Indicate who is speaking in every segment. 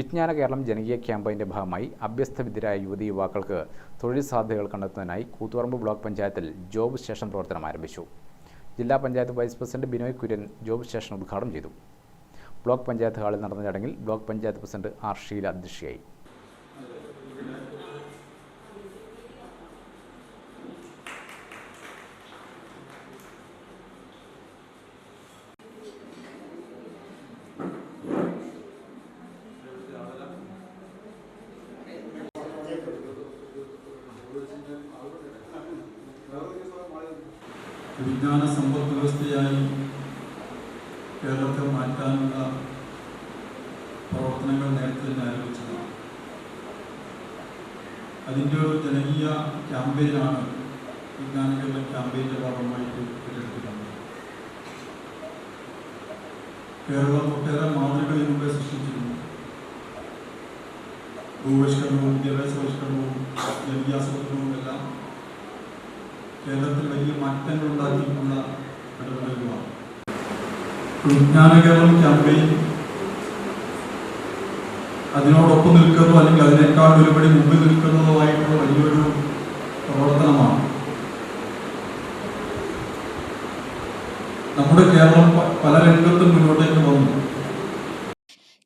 Speaker 1: വിജ്ഞാന കേരളം ജനകീയ ക്യാമ്പയിന്റെ ഭാഗമായി അഭ്യസ്തവിദ്യരായ യുവതി യുവാക്കൾക്ക് തൊഴിൽ സാധ്യതകൾ കണ്ടെത്തുന്നതിനായി കൂത്തുപറമ്പ് ബ്ലോക്ക് പഞ്ചായത്തിൽ ജോബ് സ്റ്റേഷൻ പ്രവർത്തനം ആരംഭിച്ചു. ജില്ലാ panchayat vice president Binoy Kurian job station ഉദ്ഘാടനം ചെയ്തു. ബ്ലോക്ക് പഞ്ചായത്ത് ഹാളിൽ നടന്ന ചടങ്ങിൽ block panchayat president R Sheela അധ്യക്ഷയായി.
Speaker 2: വിജ്ഞാന സമ്പദ് വ്യവസ്ഥയായി കേരളത്തെ മാറ്റാനുള്ള പ്രവർത്തനങ്ങൾ നേരത്തെ തന്നെ ആരംഭിച്ചതാണ്. അതിന്റെ ഒരു ജനകീയ ക്യാമ്പയിനാണ് വിജ്ഞാന കേരള ക്യാമ്പയിന്റെ ഭാഗമായിട്ട് ഏറ്റെടുത്തിട്ടുള്ളത് കേരളം ഒട്ടേറെ മുമ്പേ സൃഷ്ടിച്ചിരുന്നു. ഭൂപരിഷ്കരണവും വിദ്യാഭ്യാസപരിഷ്കരണവും ജനകീയാസൂത്രണവും എല്ലാം കേരളത്തിൽ വലിയ മാറ്റങ്ങൾ ഉണ്ടാക്കിയിട്ടുള്ള ഇടപെടലുകളാണ് വിജ്ഞാന കേരളം ക്യാമ്പയിൻ അതിനോടൊപ്പം നിൽക്കുന്നതോ അല്ലെങ്കിൽ അതിനേക്കാൾ ഒരുപടി മുമ്പിൽ നിൽക്കുന്നതോ ആയിട്ടുള്ള വലിയൊരു പ്രവർത്തനമാണ്. നമ്മുടെ കേരളം പല രംഗത്തും മുന്നോട്ടേക്ക് വന്നു.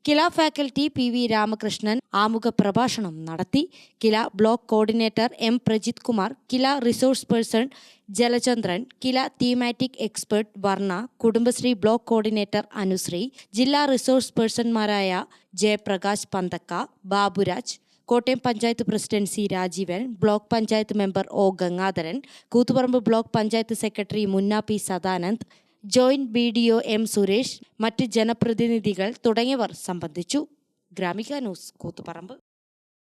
Speaker 3: KILA faculty P V Ramakrishnan ആമുഖ പ്രഭാഷണം നടത്തി. KILA block coordinator M Prajith Kumar KILA resource person Jalachandran KILA thematic expert Varna Kudumbashree block coordinator Anusree ജില്ലാ resource പേഴ്സൺമാരായ Jayaprakash Panthakka Baburaj Kottayam panchayat president C Rajeevan block panchayat member O Gangadharan Koothuparamba block panchayat secretary Munna P Sadanand joint B D O M Suresh മറ്റ് ജനപ്രതിനിധികൾ തുടങ്ങിയവർ സംബന്ധിച്ചു. Gramika news Koothuparamba.